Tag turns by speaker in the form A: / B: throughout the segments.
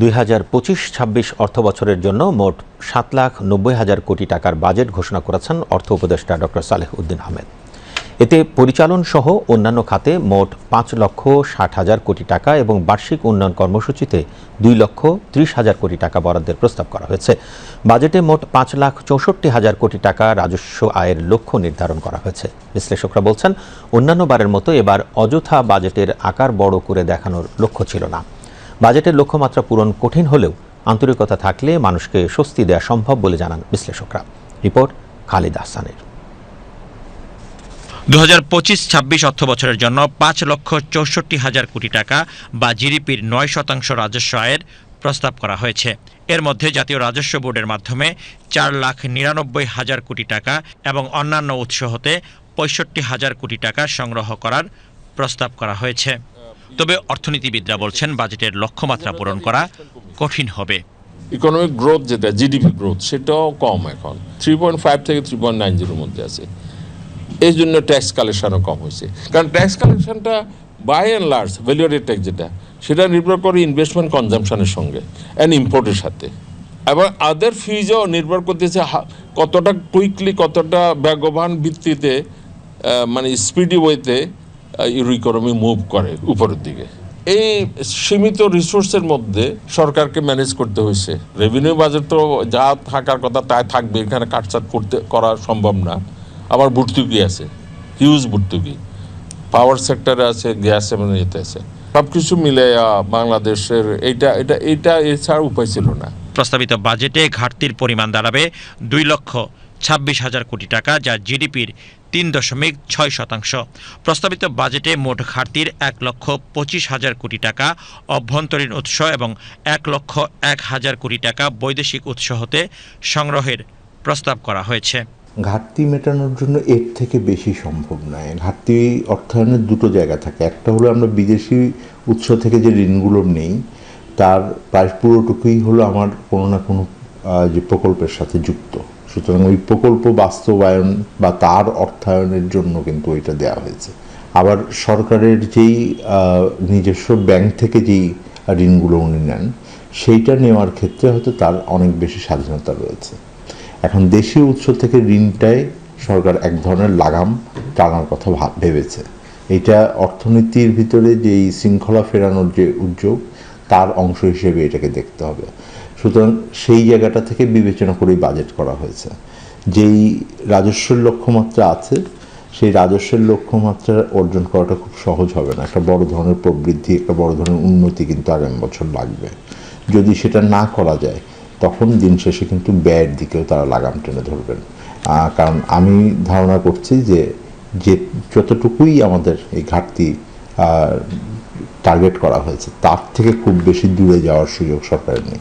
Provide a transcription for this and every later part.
A: দুই হাজার পঁচিশ ছাব্বিশ অর্থ বছরের জন্য মোট সাত লাখ নব্বই হাজার কোটি টাকার বাজেট ঘোষণা করেছেন অর্থ উপদেষ্টা ডক্টর সালেহ উদ্দিন আহমেদ। এতে পরিচালন সহ অন্যান্য খাতে মোট পাঁচ লক্ষ ষাট হাজার কোটি টাকা এবং বার্ষিক উন্নয়ন কর্মসূচিতে দুই লক্ষ ত্রিশ হাজার কোটি টাকা বরাদ্দের প্রস্তাব করা হয়েছে। বাজেটে মোট পাঁচ লাখ চৌষট্টি হাজার কোটি টাকা রাজস্ব আয়ের লক্ষ্য নির্ধারণ করা হয়েছে। বিশ্লেষকরা বলছেন অন্যান্য বারের মতো এবার অযথা বাজেটের আকার বড় করে দেখানোর লক্ষ্য ছিল না। বাজেটের লক্ষ্যমাত্রা পূরণ কঠিন হলেও আন্তরিকতা থাকলে মানুষকে স্বস্তি দেওয়া সম্ভব বলে জানান বিশ্লেষকরা। রিপোর্ট খালিদ আহসানের।
B: দু হাজার পঁচিশ ছাব্বিশ অর্থ বছরের জন্য পাঁচ লক্ষ চৌষট্টি হাজার কোটি টাকা বা জিডিপির নয় শতাংশ রাজস্ব আয়ের প্রস্তাব করা হয়েছে। এর মধ্যে জাতীয় রাজস্ব বোর্ডের মাধ্যমে চার লাখ নিরানব্বই হাজার কোটি টাকা এবং অন্যান্য উৎস হতে পঁয়ষট্টি হাজার কোটি টাকা সংগ্রহ করার প্রস্তাব করা হয়েছে। তবে অর্থনীতিবিদরা বলছেন বাজেটের লক্ষ্যমাত্রা পূরণ করা কঠিন হবে।
C: ইকোনমিক গ্রোথ যেটা জিডিপি গ্রোথ সেটাও কম এখন। থ্রি পয়েন্ট ফাইভ থেকে থ্রি পয়েন্ট নাইন জিরোর মধ্যে আছে। এই জন্য ট্যাক্স কালেকশনও কম হয়েছে। কারণ ট্যাক্স কালেকশনটা বাই অ্যান্ড লার্জ ভ্যালুয়ারি ট্যাক্স যেটা, সেটা নির্ভর করে ইনভেস্টমেন্ট কনজামশনের সঙ্গে অ্যান্ড ইম্পোর্টের সাথে। এবং আদার ফিজও নির্ভর করতেছে কতটা কুইকলি কতটা বেগবান ভিত্তিতে মানে স্পিডি ওয়েতে ইউরো ইকোনমি মুভ করে উপরের দিকে। এই সীমিত রিসোর্সের মধ্যে সরকারকে ম্যানেজ করতে হয়েছে। রেভিনিউ বাজেট তো যা থাকার কথা তাই থাকবে, এখানে কাটছাট করতে, করা সম্ভব না। আবার ভর্তুকি আছে হিউজ ভর্তুকি। পাওয়ার সেক্টরে আছে গ্যাস এবং ইয়েতে আছে। সব কিছু মিলে বাংলাদেশের এইটা এটা এটা এছাড়া উপায় ছিল না।
B: প্রস্তাবিত বাজেটে ঘাটতির পরিমাণ দাঁড়াবে দুই লক্ষ ছাব্বিশ হাজার কোটি টাকা, যা জিডিপির তিন দশমিক ছয় শতাংশ। প্রস্তাবিত বাজেটে মোট ঘাটতির এক লক্ষ পঁচিশ হাজার কোটি টাকা, অভ্যন্তরীণ উৎস এবং এক লক্ষ এক হাজার কোটি টাকা বৈদেশিক উৎস হতে সংগ্রহের প্রস্তাব করা হয়েছে।
D: ঘাটতি মেটানোর জন্য এর থেকে বেশি সম্ভব নয়। ঘাটতি অর্থায়নের দুটো জায়গা থাকে। একটা হলো আমরা বিদেশি উৎস থেকে যে ঋণগুলো নেই, তার প্রায় পুরোটুকুই হলো আমার কোনো না কোনো যে প্রকল্পের সাথে যুক্ত। সুতরাং ওই প্রকল্প বাস্তবায়ন বা তার অর্থায়নের জন্য কিন্তু ওইটা দেওয়া হয়েছে। আবার সরকারের যেই নিজস্ব ব্যাংক থেকে যেই ঋণগুলো উনি নেন, সেইটা নেওয়ার ক্ষেত্রে হয়তো তার অনেক বেশি স্বাধীনতা রয়েছে। এখন দেশীয় উৎস থেকে ঋণটায় সরকার এক ধরনের লাগাম টানার কথা ভাব- ভেবেছে। এটা অর্থনীতির ভিতরে যেই শৃঙ্খলা ফেরানোর যে উদ্যোগ, তার অংশ হিসেবে এটাকে দেখতে হবে। সুতরাং সেই জায়গাটা থেকে বিবেচনা করেই বাজেট করা হয়েছে। যেই রাজস্বের লক্ষ্যমাত্রা আছে, সেই রাজস্বের লক্ষ্যমাত্রা অর্জন করাটা খুব সহজ হবে না। একটা বড় ধরনের প্রবৃদ্ধি, একটা বড় ধরনের উন্নতি কিন্তু আগামী বছর লাগবে। যদি সেটা না করা যায়, তখন দিন শেষে কিন্তু ব্যয়ের দিকেও তারা লাগাম টেনে ধরবেন। কারণ আমি ধারণা করছি যে যে যতটুকুই আমাদের এই ঘাটতি টার্গেট করা হয়েছে, তার থেকে খুব বেশি দূরে যাওয়ার সুযোগ সরকারের নেই।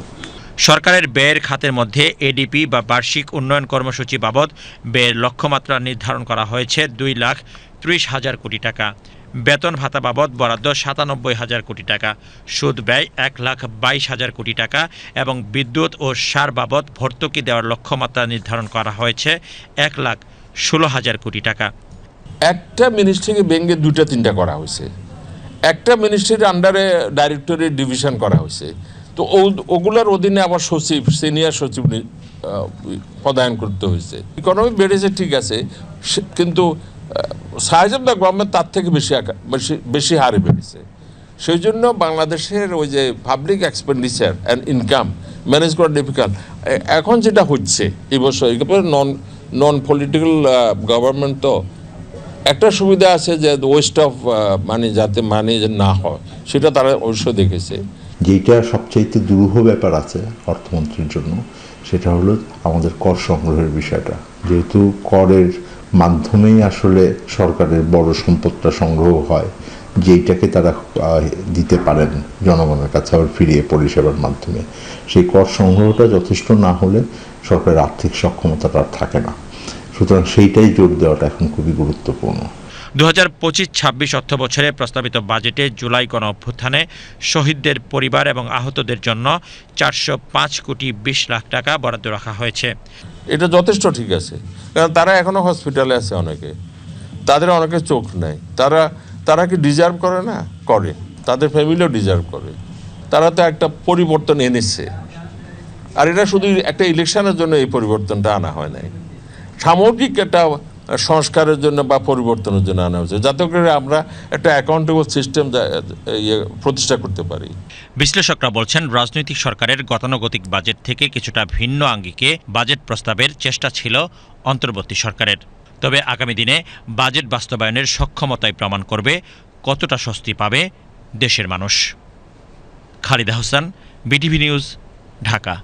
B: সরকারের ব্যয়ের খাতের মধ্যে এডিপি বা বার্ষিক উন্নয়ন কর্মসূচি বাবদ ব্যয়ের লক্ষ্যমাত্রা নির্ধারণ করা হয়েছে দুই লাখ ত্রিশ হাজার কোটি টাকা। বেতন ভাতা বাবদ বরাদ্দ সাতানব্বই হাজার কোটি টাকা। সুদ ব্যয় এক লাখ বাইশ হাজার কোটি টাকা এবং বিদ্যুৎ ও সার বাবদ ভর্তুকি দেওয়ার লক্ষ্যমাত্রা নির্ধারণ করা হয়েছে এক লাখ ষোলো হাজার কোটি টাকা।
C: একটা মিনিস্ট্রিকে ভেঙে দুইটা, তিনটা করা হয়েছে। একটা মিনিস্ট্রির আন্ডারে ডাইরেক্টরের ডিভিশন করা হয়েছে। তো ওগুলার অধীনে আবার সচিব সিনিয়র সচিব পদায়ন করতে হয়েছে। ইকোনমি বেড়েছে, ঠিক আছে কিন্তু সাইজ অফ দ্য গভর্নমেন্ট তার থেকে বেশি বেশি বেশি হারে বেড়েছে। সেই জন্য বাংলাদেশের ওই যে public expenditure and income manage করা ডিফিকাল্ট এখন যেটা হচ্ছে, এই বছর নন নন পলিটিক্যাল গভর্নমেন্ট তো একটা সুবিধা আছে যে ওয়েস্ট অফ মানি যাতে মানি না হয়, সেটা তারা অবশ্য দেখেছে।
D: যেটা সবচাইতে দুরূহ ব্যাপার আছে অর্থমন্ত্রীর জন্য, সেটা হলো আমাদের কর সংগ্রহের বিষয়টা। যেহেতু করের মাধ্যমেই আসলে সরকারের বড় সম্পদটা সংগ্রহ হয়, যেইটাকে তারা দিতে পারেন জনগণের কাছে আবার ফিরিয়ে পরিষেবার মাধ্যমে। সেই কর সংগ্রহটা যথেষ্ট না হলে সরকারের আর্থিক সক্ষমতাটা আর থাকে না। সুতরাং সেইটাই জোর দেওয়াটা এখন খুবই গুরুত্বপূর্ণ।
B: দু হাজার পঁচিশ, ছাব্বিশ অর্থ বছরে প্রস্তাবিত বাজেটে জুলাই গণ অভ্যুত্থানে শহীদদের পরিবার এবং আহতদের জন্য চারশো পাঁচ কোটি বিশ লাখ টাকা বরাদ্দ রাখা হয়েছে।
C: এটা যথেষ্ট ঠিক আছে। কারণ তারা এখনও হসপিটালে আছে অনেকে। তাদের অনেকে চোখ নেই। তারা তারা কি ডিজার্ভ করে না? করে। তাদের ফ্যামিলিও ডিজার্ভ করে। তারা তো একটা পরিবর্তন এনেছে। আর এটা শুধু একটা ইলেকশনের জন্য এই পরিবর্তনটা আনা হয় নাই। সামগ্রিক একটা সংস্কারের জন্য বা পরিবর্তনের জন্য আনা হয়েছে। যাতে করে আমরা একটা অ্যাকাউন্টেবল সিস্টেম প্রতিষ্ঠা করতে পারি।
B: বিশ্লেষকরা বলছেন, রাজনৈতিক সরকারের গতানুগতিক বাজেট থেকে কিছুটা ভিন্ন আঙ্গিকে বাজেট প্রস্তাবের চেষ্টা ছিল অন্তর্বর্তী সরকারের। তবে আগামী দিনে বাজেট বাস্তবায়নের সক্ষমতাই প্রমাণ করবে কতটা স্বস্তি পাবে দেশের মানুষ। Khaleda Hossain, BTV news, Dhaka.